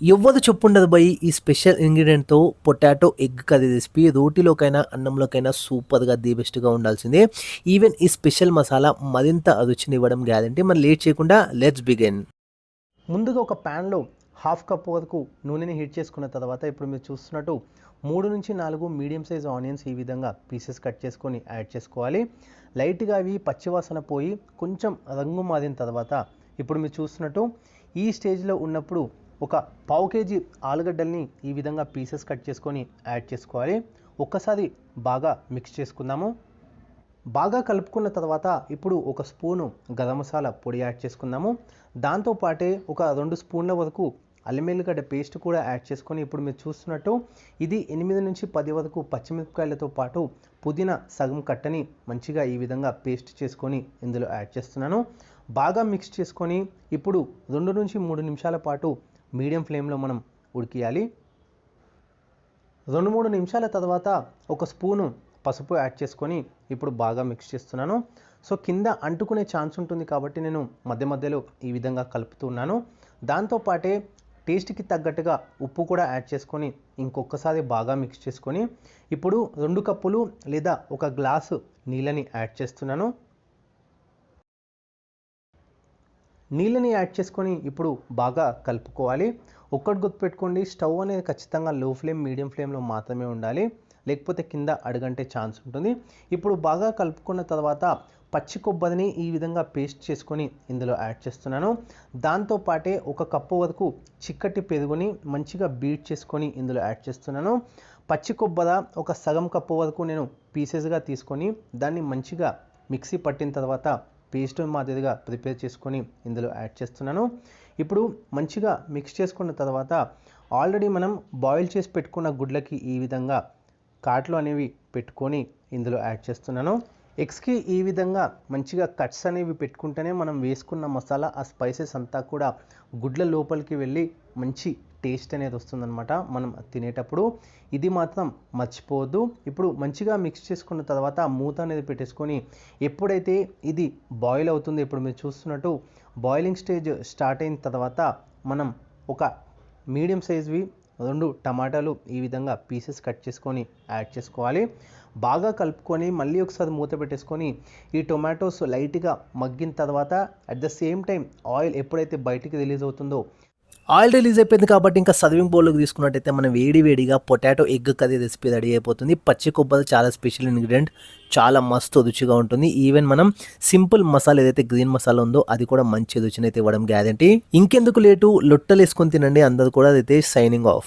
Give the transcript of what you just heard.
ఎవ్వరు చెప్పుండదు బై ఈ స్పెషల్ ఇంగ్రీడియంట్తో పొటాటో ఎగ్ కర్రీ రెసిపీ రోటీలోకైనా అన్నంలోకైనా సూపర్గా ది బెస్ట్గా ఉండాల్సిందే. ఈవెన్ ఈ స్పెషల్ మసాలా మరింత రుచిని ఇవ్వడం గ్యారంటీ. మనం లేట్ చేయకుండా లెట్స్ బిగిన్ ముందుగా ఒక ప్యాన్లో హాఫ్ కప్ వరకు నూనెని హీట్ చేసుకున్న తర్వాత ఇప్పుడు మీరు చూస్తున్నట్టు మూడు నుంచి నాలుగు మీడియం సైజ్ ఆనియన్స్ ఈ విధంగా పీసెస్ కట్ చేసుకొని యాడ్ చేసుకోవాలి. లైట్గా అవి పచ్చివాసన పోయి కొంచెం రంగు మారిన తర్వాత ఇప్పుడు మీరు చూస్తున్నట్టు ఈ స్టేజ్లో ఉన్నప్పుడు ఒక పావు కేజీ ఆలుగడ్డల్ని ఈ విధంగా పీసెస్ కట్ చేసుకొని యాడ్ చేసుకోవాలి. ఒక్కసారి బాగా మిక్స్ చేసుకుందాము. బాగా కలుపుకున్న తర్వాత ఇప్పుడు ఒక స్పూను గరం మసాలా పొడి యాడ్ చేసుకుందాము. దాంతోపాటే ఒక రెండు స్పూన్ల వరకు అల్లిమెల్లిగడ్డ పేస్ట్ కూడా యాడ్ చేసుకొని ఇప్పుడు మీరు చూస్తున్నట్టు ఇది ఎనిమిది నుంచి పది వరకు పచ్చిమిరపకాయలతో పాటు పుదీనా సగం కట్టని మంచిగా ఈ విధంగా పేస్ట్ చేసుకొని ఇందులో యాడ్ చేస్తున్నాను. బాగా మిక్స్ చేసుకొని ఇప్పుడు రెండు నుంచి మూడు నిమిషాల పాటు మీడియం ఫ్లేమ్లో మనం ఉడికియాలి. రెండు మూడు నిమిషాల తర్వాత ఒక స్పూను పసుపు యాడ్ చేసుకొని ఇప్పుడు బాగా మిక్స్ చేస్తున్నాను. సో కింద అంటుకునే ఛాన్స్ ఉంటుంది కాబట్టి నేను మధ్య మధ్యలో ఈ విధంగా కలుపుతున్నాను దాంతోపాటే టేస్ట్కి తగ్గట్టుగా ఉప్పు కూడా యాడ్ చేసుకొని ఇంకొకసారి బాగా మిక్స్ చేసుకొని ఇప్పుడు రెండు కప్పులు లేదా ఒక గ్లాసు నీళ్ళని యాడ్ చేస్తున్నాను. నీళ్ళని యాడ్ చేసుకొని ఇప్పుడు బాగా కలుపుకోవాలి. ఒక్కటి గుర్తుపెట్టుకోండి స్టవ్ అనేది ఖచ్చితంగా లో ఫ్లేమ్ మీడియం ఫ్లేమ్లో మాత్రమే ఉండాలి. లేకపోతే కింద అడగంటే ఛాన్స్ ఉంటుంది. ఇప్పుడు బాగా కలుపుకున్న తర్వాత పచ్చి కొబ్బరిని ఈ విధంగా పేస్ట్ చేసుకొని ఇందులో యాడ్ చేస్తున్నాను. దాంతోపాటే ఒక కప్పు వరకు చిక్కటి పెరుగుని మంచిగా బీట్ చేసుకొని ఇందులో యాడ్ చేస్తున్నాను. పచ్చి కొబ్బర ఒక సగం కప్పు వరకు నేను పీసెస్గా తీసుకొని దాన్ని మంచిగా మిక్సీ పట్టిన తర్వాత పేస్ట్ మాదిరిగా ప్రిపేర్ చేసుకొని ఇందులో యాడ్ చేస్తున్నాను. ఇప్పుడు మంచిగా మిక్స్ చేసుకున్న తర్వాత ఆల్రెడీ మనం బాయిల్ చేసి పెట్టుకున్న గుడ్లకి ఈ విధంగా కాట్లు అనేవి పెట్టుకొని ఇందులో యాడ్ చేస్తున్నాను. ఎగ్స్కి ఈ విధంగా మంచిగా కట్స్ అనేవి పెట్టుకుంటేనే మనం వేసుకున్న మసాలా ఆ స్పైసెస్ అంతా కూడా గుడ్ల లోపలికి వెళ్ళి మంచి టేస్ట్ అనేది వస్తుందన్నమాట మనం తినేటప్పుడు. ఇది మాత్రం మర్చిపోవద్దు. ఇప్పుడు మంచిగా మిక్స్ చేసుకున్న తర్వాత మూత అనేది పెట్టేసుకొని ఎప్పుడైతే ఇది బాయిల్ అవుతుందో ఇప్పుడు మీరు చూస్తున్నట్టు బాయిలింగ్ స్టేజ్ స్టార్ట్ అయిన తర్వాత మనం ఒక మీడియం సైజ్వి రెండు టమాటాలు ఈ విధంగా పీసెస్ కట్ చేసుకొని యాడ్ చేసుకోవాలి. బాగా కలుపుకొని మళ్ళీ ఒకసారి మూత పెట్టేసుకొని ఈ టొమాటోస్ లైట్గా మగ్గిన తర్వాత at the same time oil ఎప్పుడైతే బయటికి రిలీజ్ అవుతుందో ఆయిల్ రిలీజ్ అయిపోయింది కాబట్టి ఇంకా సర్వింగ్ బౌల్లోకి తీసుకున్నట్టయితే మనం వేడి వేడిగా potato egg curry recipe ready అయిపోతుంది. పచ్చి కొబ్బరి చాలా స్పెషల్ ఇంగ్రీడియంట్. చాలా మస్తు రుచిగా ఉంటుంది. ఈవెన్ మనం సింపుల్ మసాలా ఏదైతే గ్రీన్ మసాలా ఉందో అది కూడా మంచి రుచిని అయితే ఇవ్వడం గ్యారంటీ ఇంకెందుకు లేటు? లొట్టలు వేసుకొని తినండి. అందరు కూడా అయితే సైనింగ్ ఆఫ్